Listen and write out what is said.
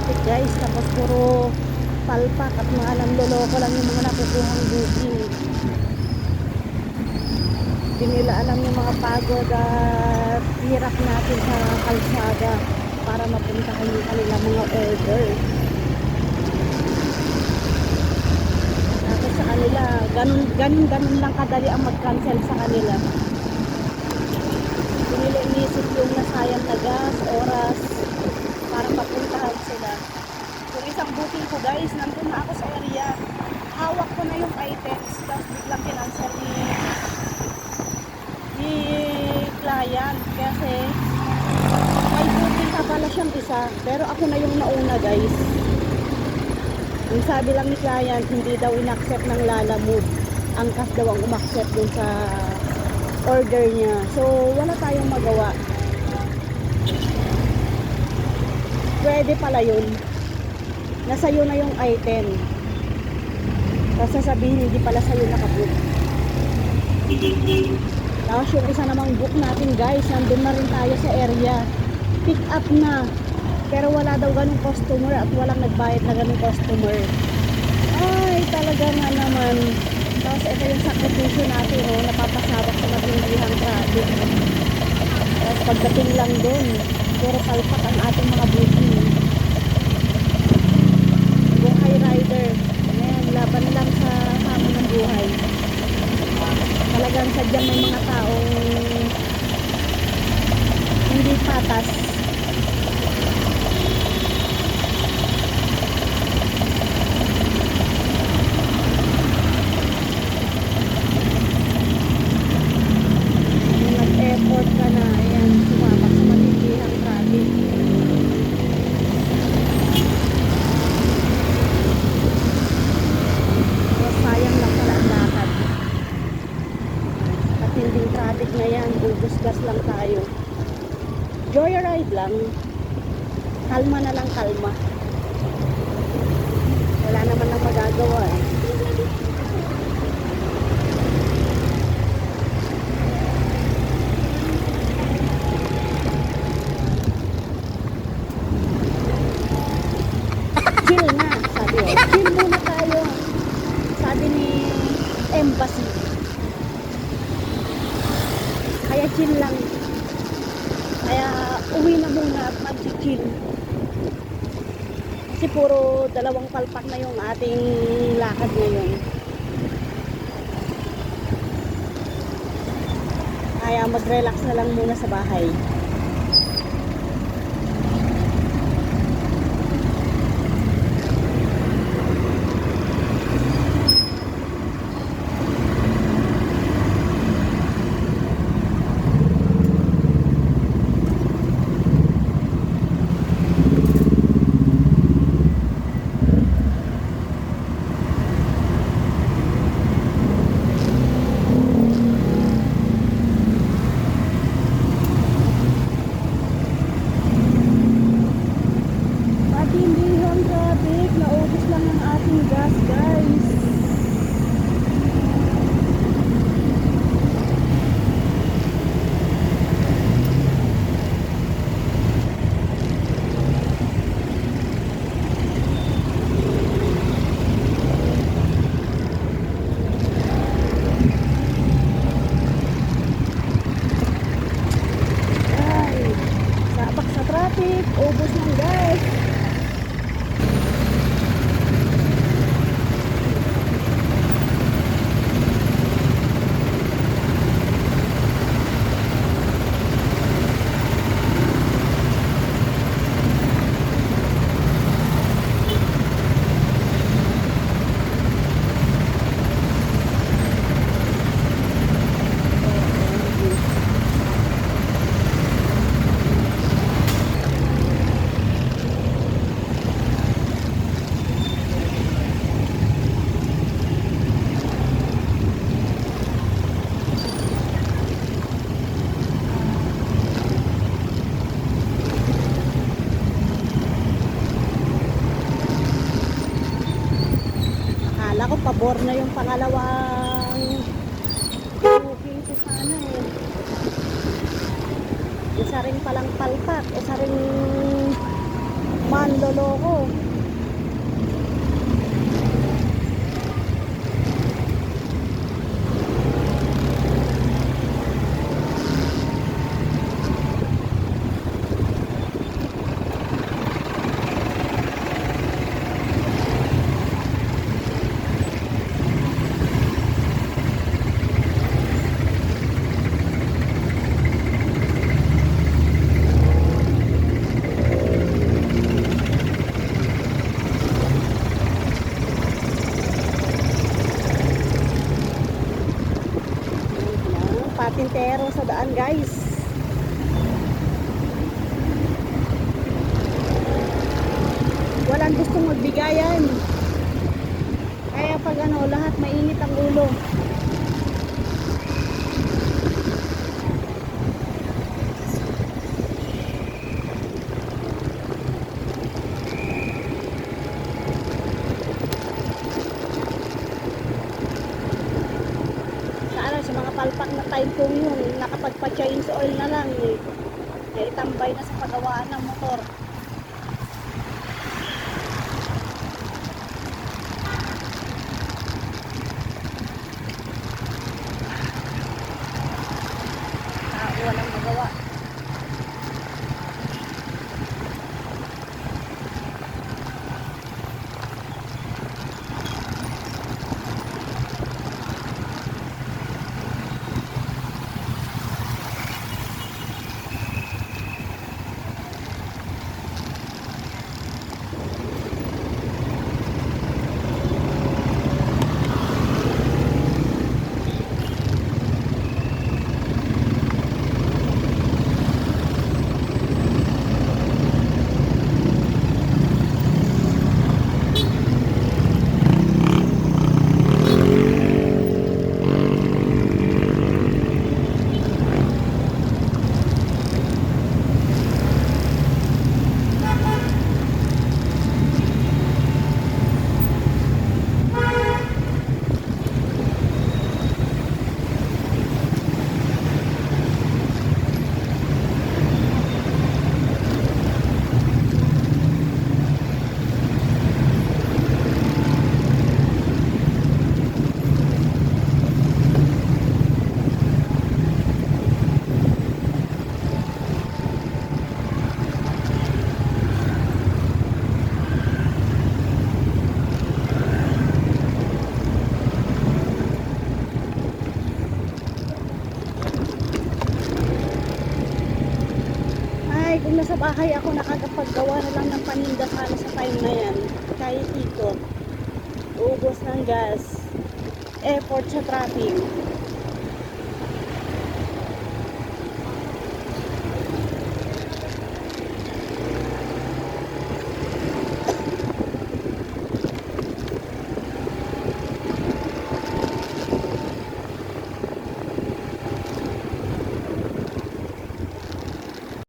traffic guys. Tapos puro palpak at mga alam loloko lang yung mga nakukuhang booking. Hindi nila alam yung mga pagod at hirap natin sa kalsada para mapuntahan yung kanilang mga order. Tapos sa kanila, ganun, ganun, ganun lang kadali ang mag-cancel sa kanila. Hindi nila inisip yung nasayang na gas, oras, para mapuntahan sila. Yung isang booking ko guys, nandun na ako sa area. Hawak ko na yung items, tapos biglang kinancel ni ni client kasi may booking ka pala siyang isa. Pero ako na yung nauna guys. Yung sabi lang ni client hindi daw in-accept ng Lala Move ang kas daw ang umaccept dun sa order niya. So wala tayong magawa. Pwede pala yun. Nasa iyo na yung item. Tapos sasabihin hindi pala sa'yo nakabook. Tapos yung isa namang book natin guys, nandun na rin tayo sa area. Pick up na. Pero wala daw ganung customer at walang nagbayad na ganung customer. Ay, talaga nga naman. Tapos ito yung sakripisyo natin, oh, napapasabak sa matindihang traffic. Tapos pagdating lang doon, puro palpak ang ating mga booking. Buhay rider. Ayan, laban lang sa hamon ng buhay talagang sadyang may mga taong hindi patas. Kung nag-effort ka na, ayan, sumabak sa matindihang traffic. Pero sayang lang pala ang lakad. At hindi traffic na yan, ubus gas lang tayo. Joyride lang. Kalma na lang, kalma. Wala naman nang magagawa eh. Na, sabi oh. Chill muna tayo. Sabi ni Embassy. Kaya chill lang. Kaya uwi na muna at mag-chill. Kasi puro dalawang palpak na yung ating lakad ngayon. Kaya mag-relax na lang muna sa bahay. Matindihang traffic, naubos lang ang ating gas guys. Ay, sabak sa ubos ng gas. Akala ko pabor na yung pangalawang booking ko sana eh. Isa rin palang palpak, isa rin Manloloko. Patintero sa daan guys. Walang gustong magbigayan. Kaya pag ano, lahat mainit ang ulo. sa ano, sa mga palpak na time kong yun, nakapagpa-change oil na lang eh. Eh, tambay na sa pagawaan ng motor. Ah, walang magawa. Ay, kung nasa bahay ako nakakapaggawa na lang ng paninda sana sa time na yan. Kahit dito, ubos ng gas, effort sa traffic.